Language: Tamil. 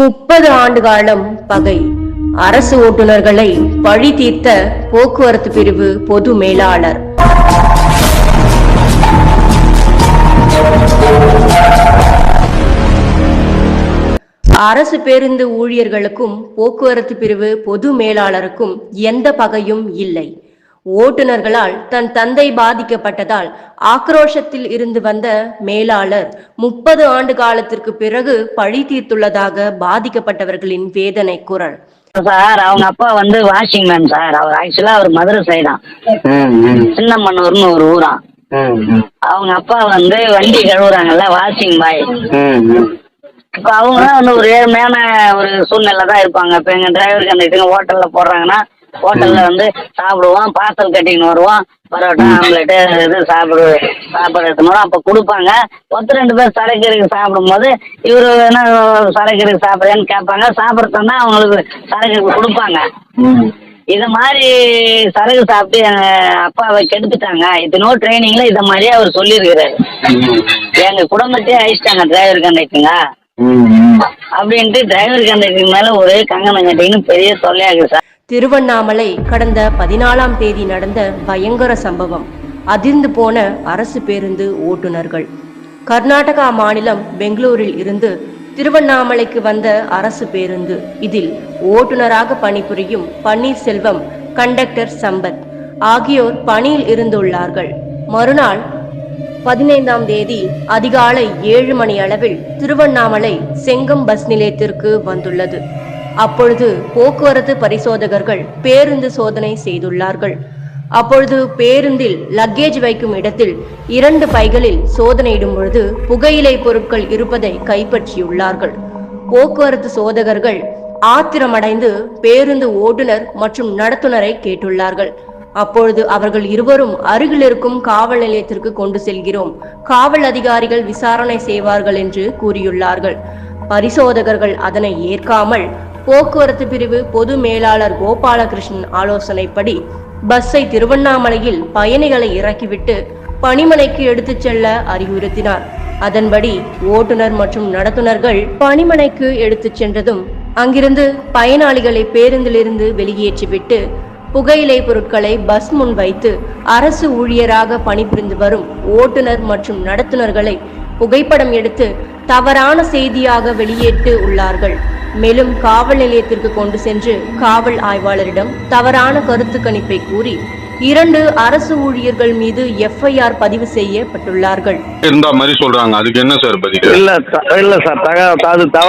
முப்பது ஆண்டு காலம் பகை. அரசு ஓட்டுநர்களை பழி தீர்த்த போக்குவரத்து பிரிவு பொது மேலாளர். அரசு பேருந்து ஊழியர்களுக்கும் போக்குவரத்து பிரிவு பொது மேலாளருக்கும் எந்த பகையும் இல்லை. ஓட்டுநர்களால் தன் தந்தை பாதிக்கப்பட்டதால் ஆக்ரோஷத்தில் இருந்து வந்த மேலாளர் முப்பது ஆண்டு காலத்திற்கு பிறகு பழி தீர்த்துள்ளதாக பாதிக்கப்பட்டவர்களின் வேதனை குரல். சார் அவங்க அப்பா வந்து வாஷிங் மேன் சார். அவர் ஆக்சுவலா அவர் மதுரை சைடான் சின்னமன்னூர்னு ஒரு ம், அவங்க அப்பா வந்து வண்டி கழுவுறாங்கல்ல வாஷிங் பாய். இப்போ அவங்க வந்து ஒரு ஏழ்மையான ஒரு சூழ்நிலை தான் இருப்பாங்க. இப்போ எங்கள் டிரைவர் கண்டிட்டுங்க ஹோட்டலில் போடுறாங்கன்னா ஹோட்டலில் வந்து சாப்பிடுவோம் பார்சல் கட்டிக்கின்னு வருவோம். பரோட்டா ஆம்லெட்டு இது சாப்பிடு சாப்பாடு எடுத்துன்னு வரோம் அப்போ கொடுப்பாங்க. ஒருத்தர் ரெண்டு பேர் சரக்கு இருக்கு சாப்பிடும்போது இவர் என்ன சரக்கு இருக்கு சாப்பிட்றேன்னு கேட்பாங்க. சாப்பிட்றதுனா அவங்களுக்கு சரக்கு கொடுப்பாங்க. இது மாதிரி சரக்கு சாப்பிட்டு எங்கள் அப்பாவை கெடுத்துட்டாங்க. இத்தனோ ட்ரைனிங்கில் இதை மாதிரியே அவர் சொல்லியிருக்கிறாரு. எங்கள் குடும்பத்தையே அழிச்சிட்டாங்க டிரைவர் ம். அப்படின்ட்டு டிரைவர் கண்டக்டர் மேலே ஒரே கங்கணம் கட்டிங்கன்னு பெரிய தொல்லையாகுது சார். திருவண்ணாமலை கடந்த பதினாலாம் தேதி நடந்த பயங்கர சம்பவம். அதிர்ந்து போன அரசு பேருந்து ஓட்டுநர்கள். கர்நாடகா மாநிலம் பெங்களூரில் இருந்து திருவண்ணாமலைக்கு வந்த அரசு பேருந்து. இதில் ஓட்டுநராக பணிபுரியும் பன்னீர்செல்வம் கண்டக்டர் சம்பத் ஆகியோர் பணியில் இருந்துள்ளார்கள். மறுநாள் பதினைந்தாம் தேதி அதிகாலை ஏழு மணி அளவில் திருவண்ணாமலை செங்கம் பஸ் நிலையத்திற்கு வந்துள்ளது. அப்பொழுது போக்குவரத்து பரிசோதகர்கள் பேருந்து சோதனை செய்துள்ளார்கள். அப்பொழுது பேருந்தில் லக்கேஜ் வைக்கும் இடத்தில் இரண்டு பைகளில் சோதனையிடும் பொழுது புகையிலை பொருட்கள் இருப்பதை கைப்பற்றியுள்ளார்கள். போக்குவரத்து சோதகர்கள் ஆத்திரமடைந்து பேருந்து ஓட்டுநர் மற்றும் நடத்துனரை கேட்டுள்ளார்கள். அப்பொழுது அவர்கள் இருவரும் அருகில் இருக்கும் காவல் நிலையத்திற்கு கொண்டு செல்கிறோம். காவல் அதிகாரிகள் விசாரணை செய்வார்கள் என்று கூறியுள்ளார்கள். பரிசோதகர்கள் அதனை ஏற்காமல் போக்குவரத்து பிரிவு பொது மேலாளர் கோபாலகிருஷ்ணன் ஆலோசனைப்படி பஸ்ஸை திருவண்ணாமலையில் பயணிகளை இறக்கிவிட்டு பணிமனைக்கு எடுத்துச் செல்ல அறிவுறுத்தினார். அதன்படி ஓட்டுநர் மற்றும் நடத்துனர்கள் பணிமனைக்கு எடுத்துச் சென்றதும் அங்கிருந்து பயனாளிகளை பேருந்திலிருந்து வெளியேற்றிவிட்டு புகையிலை பொருட்களை பஸ் முன் வைத்து அரசு ஊழியராக பணிபுரிந்து வரும் ஓட்டுநர் மற்றும் நடத்துனர்களை புகைப்படம் எடுத்து தவறான செய்தியாக வெளியிட்டு உள்ளார்கள். மேலும் காவல் நிலையத்திற்கு கொண்டு சென்று காவல் ஆய்வாளரிடம் தவறான கருத்து கணிப்பை கூறி இரண்டு அரசு ஊழியர்கள் மீது எஃப்ஐஆர் பதிவு செய்யப்பட்டுள்ளார்கள். இருந்தா மாதிரி சொல்றாங்க. அதுக்கு என்ன சார் பதில்? இல்ல இல்ல சார். தக அது